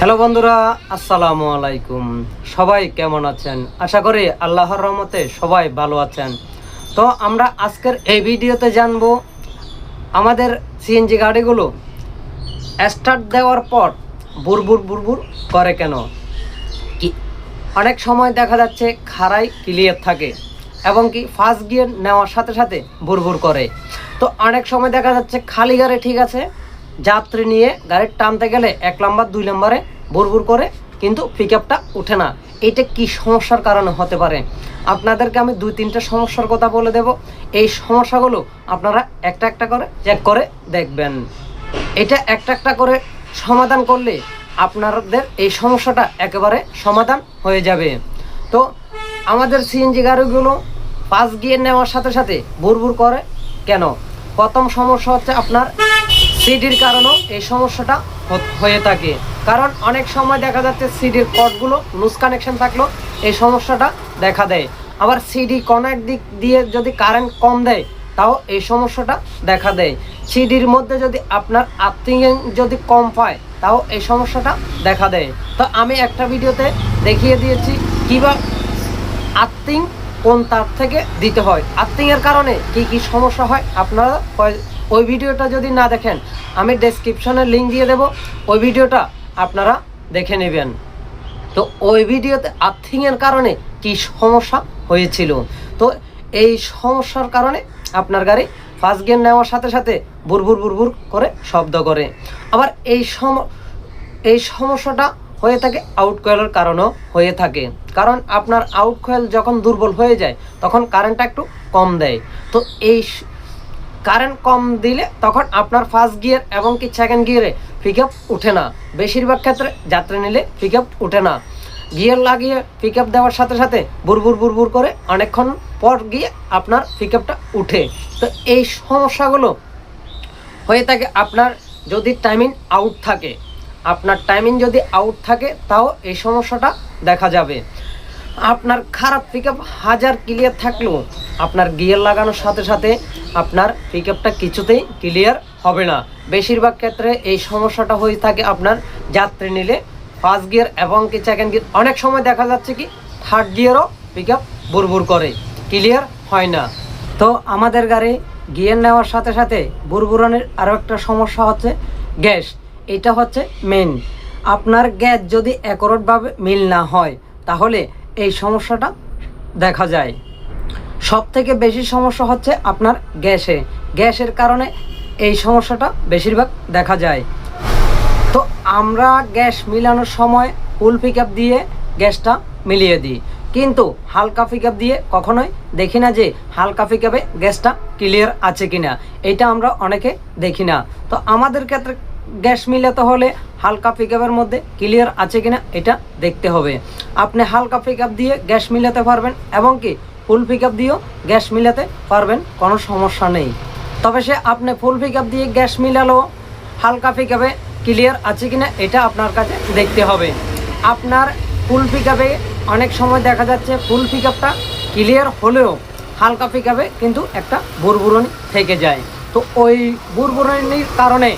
Hello বন্ধুরা, আসসালামু আলাইকুম। সবাই কেমন আছেন? আশা করি আল্লাহর রহমতে সবাই ভালো আছেন। তো আমরা আজকের এই ভিডিওতে জানব, আমাদের সিএনজি গাড়িগুলো স্টার্ট দেওয়ার পর বুরবুর বুরবুর করে কেন? কি অনেক সময় দেখা যাচ্ছে খাড়াই ক্লিয়ার থাকে এবং কি ফার্স্ট গিয়ার নেওয়ার সাথে সাথে বুরবুর করে। তো অনেক সময় দেখা যাচ্ছে খালি গাড়ি ঠিক আছে যাত্রী নিয়ে গাড়ির টানতে গেলে এক নাম্বার, দুই নম্বরে বুরবুর করে, কিন্তু পিক আপটা উঠে না। এটা কি সমস্যার কারণে হতে পারে? আপনাদেরকে আমি দুই, তিনটা সমস্যার কথা বলে দেব। এই সমস্যাগুলো আপনারা একটা একটা করে চেক করে দেখবেন। এটা একটা একটা করে সমাধান করলে আপনাদের এই সমস্যাটা একেবারে সমাধান হয়ে যাবে। তো আমাদের সিএনজি গাড়িগুলো পাঁচ গিয়ে নেওয়ার সাথে সাথে বুরবুর করে। কেন? প্রথম সমস্যা হচ্ছে আপনার সিডির কারণেও এই সমস্যাটা হয়ে থাকে। কারণ অনেক সময় দেখা যাচ্ছে সিডির কটগুলো লুজ কানেকশন থাকলেও এই সমস্যাটা দেখা দেয়। আবার সিডি কোনো একদিক দিয়ে যদি কারেন্ট কম দেয়, তাও এই সমস্যাটা দেখা দেয়। সিডির মধ্যে যদি আপনার আর্থিং যদি কম পায়, তাও এই সমস্যাটা দেখা দেয়। তো আমি একটা ভিডিওতে দেখিয়ে দিয়েছি কীভাবে আর্থিং কোন তার থেকে দিতে হয়? আর্থিং এর কারণে কি কি সমস্যা হয়? আপনারা ওই- ভিডিওটা যদি না দেখেন, আমি ডেসক্রিপশনে লিঙ্ক দিয়ে দেব। ওই ভিডিওটা আপনারা দেখে নেবেন। তো ওই ভিডিওতে আর্থিং এর কারণে কি সমস্যা হয়েছিল? তো এই সমস্যার কারণে আপনার গাড়ি ফার্স্ট গিয়ার নেওয়ার সাথে সাথে বুরবুর বুরবুর করে শব্দ করে। আবার এই সম, এই সমস্যাটা হয়ে থাকে আউট কয়েলের কারণেও হয়ে থাকে। কারণ আপনার আউট কয়েল যখন দুর্বল হয়ে যায়, তখন কারেন্টটা একটু কম দেয়। তো এই কারেন্ট কম দিলে তখন আপনার ফার্স্ট গিয়ার এবং কি সেকেন্ড গিয়ারে পিক আপ উঠে না। বেশিরভাগ ক্ষেত্রে যাত্রা নিলে পিক আপ উঠে না। গিয়ার লাগিয়ে পিক আপ দেওয়ার সাথে সাথে বুরবুর বুরবুর করে অনেকক্ষণ পর গিয়ে আপনার পিক আপটা উঠে। তো এই সমস্যাগুলো হয়ে থাকে আপনার যদি টাইমিং আউট থাকে। আপনার টাইমিং যদি আউট থাকে, তাও এই সমস্যাটা দেখা যাবে। আপনার খারাপ পিক হাজার ক্লিয়ার থাকলেও আপনার গিয়ার লাগানোর সাথে সাথে আপনার পিক কিছুতেই ক্লিয়ার হবে না। বেশিরভাগ ক্ষেত্রে এই সমস্যাটা হয়ে থাকে আপনার যাত্রী নিলে। ফার্স্ট গিয়ার এবং কি সেকেন্ড গিয়ার অনেক সময় দেখা যাচ্ছে কি থার্ড গিয়ারও পিক আপ বুরবুর করে ক্লিয়ার হয় না। তো আমাদের গাড়ি গিয়ার নেওয়ার সাথে সাথে বুরবুরানের আরও একটা সমস্যা হচ্ছে গ্যাস এটা হচ্ছে মেন আপনার গ্যাস যদি একরটভাবে মিল না হয়, তাহলে এই সমস্যাটা দেখা যায়। সব থেকে বেশি সমস্যা হচ্ছে আপনার গ্যাসে। গ্যাসের কারণে এই সমস্যাটা বেশিরভাগ দেখা যায়। তো আমরা গ্যাস মিলানোর সময় ফুল পিক দিয়ে গ্যাসটা মিলিয়ে দিই। কিন্তু হালকা পিক দিয়ে কখনোই দেখি না যে হালকা পিক গ্যাসটা ক্লিয়ার আছে কিনা। এটা আমরা অনেকে দেখি না। তো আমাদের ক্ষেত্রে গ্যাস মিলাতে হলে হালকা পিক মধ্যে ক্লিয়ার আছে কিনা এটা দেখতে হবে। আপনি হালকা পিক দিয়ে গ্যাস মিলাতে পারবেন এবং কি ফুল পিক দিয়েও গ্যাস মিলাতে পারবেন, কোনো সমস্যা নেই। তবে সে আপনি ফুল পিক দিয়ে গ্যাস মিলালো হালকা পিকআপে ক্লিয়ার আছে কিনা এটা আপনার কাছে দেখতে হবে। আপনার ফুল পিকআপে অনেক সময় দেখা যাচ্ছে ফুল পিকআপটা ক্লিয়ার হলেও হালকা পিকআপে কিন্তু একটা বুরবুরনি থেকে যায়। তো ওই বুরবুরনির কারণে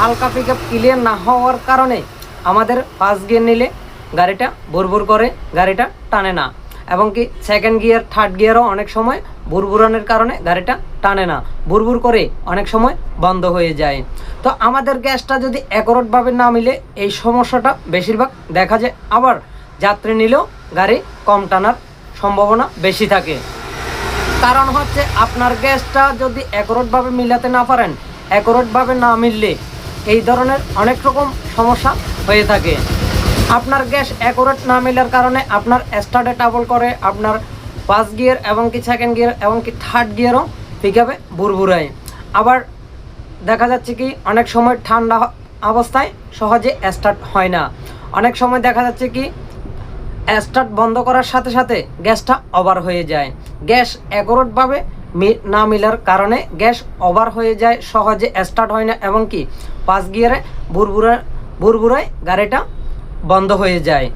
হালকা পিক আপ ক্লিয়ার না হওয়ার কারণে আমাদের ফার্স্ট গিয়ার নিলে গাড়িটা বুরবুর করে, গাড়িটা টানে না। এবং কি সেকেন্ড গিয়ার থার্ড গিয়ারও অনেক সময় বুরবুরানের কারণে গাড়িটা টানে না। বুরবুর করে অনেক সময় বন্ধ হয়ে যায়। তো আমাদের গ্যাসটা যদি একরটভাবে না মিলে, এই সমস্যাটা বেশিরভাগ দেখা যায়। আবার যাত্রী নিলেও গাড়ি কম টানার সম্ভাবনা বেশি থাকে। কারণ হচ্ছে আপনার গ্যাসটা যদি একরটভাবে মিলাতে না পারেন, একরটভাবে না মিললে এই ধরনের অনেক রকম সমস্যা হয়ে থাকে। আপনার গ্যাস অ্যাকুরেট না মেলার কারণে আপনার স্টার্টে টাবল করে আপনার ফার্স্ট গিয়ার এবং কি সেকেন্ড গিয়ার এবং কি থার্ড গিয়ারও পিক আপে বুরবুরায় আবার দেখা যাচ্ছে কি, অনেক সময় ঠান্ডা অবস্থায় সহজে স্টার্ট হয় না। অনেক সময় দেখা যাচ্ছে কি স্টার্ট বন্ধ করার সাথে সাথে গ্যাসটা ওভার হয়ে যায়। গ্যাস একরটভাবে মি- না মিলার কারণে গ্যাস ওভার হয়ে যায়, সহজে স্টার্ট হয় না এবং কি পাঁচ গিয়ারে বুরবুরা বুরবুরায় গাড়িটা বন্ধ হয়ে যায়।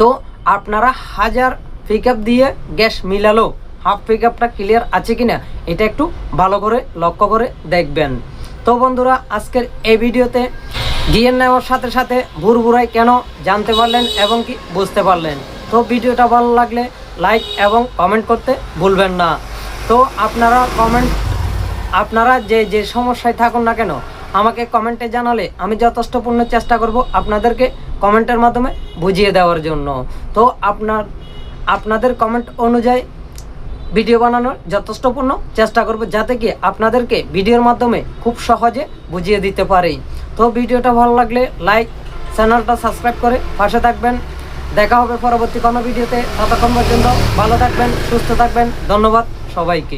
তো আপনারা হাজার পিক দিয়ে গ্যাস মিলালো হাফ পিক ক্লিয়ার আছে কি না এটা একটু ভালো করে লক্ষ্য করে দেখবেন। তো বন্ধুরা, আজকের এই ভিডিওতে গিয়ে নেওয়ার সাথে সাথে ভুর ভুরাই কেন জানতে পারলেন এবং কি বুঝতে পারলেন? তো ভিডিওটা ভালো লাগলে লাইক এবং কমেন্ট করতে ভুলবেন না। তো আপনারা কমেন্ট আপনারা যে যে সমস্যায় থাকুন না কেন, আমাকে কমেন্টে জানালে আমি যথেষ্টপূর্ণ চেষ্টা করব আপনাদেরকে কমেন্টের মাধ্যমে বুঝিয়ে দেওয়ার জন্য। তো আপনার, আপনাদের কমেন্ট অনুযায়ী ভিডিও বানানোর যথেষ্টপূর্ণ চেষ্টা করব যাতে কি আপনাদেরকে ভিডিওর মাধ্যমে খুব সহজে বুঝিয়ে দিতে পারি। তো ভিডিওটা ভালো লাগলে লাইক চ্যানেলটা সাবস্ক্রাইব করে পাশে থাকবেন। দেখা হবে পরবর্তী কোনো ভিডিওতে ততক্ষণ পর্যন্ত ভালো থাকবেন, সুস্থ থাকবেন। ধন্যবাদ। সবাইকে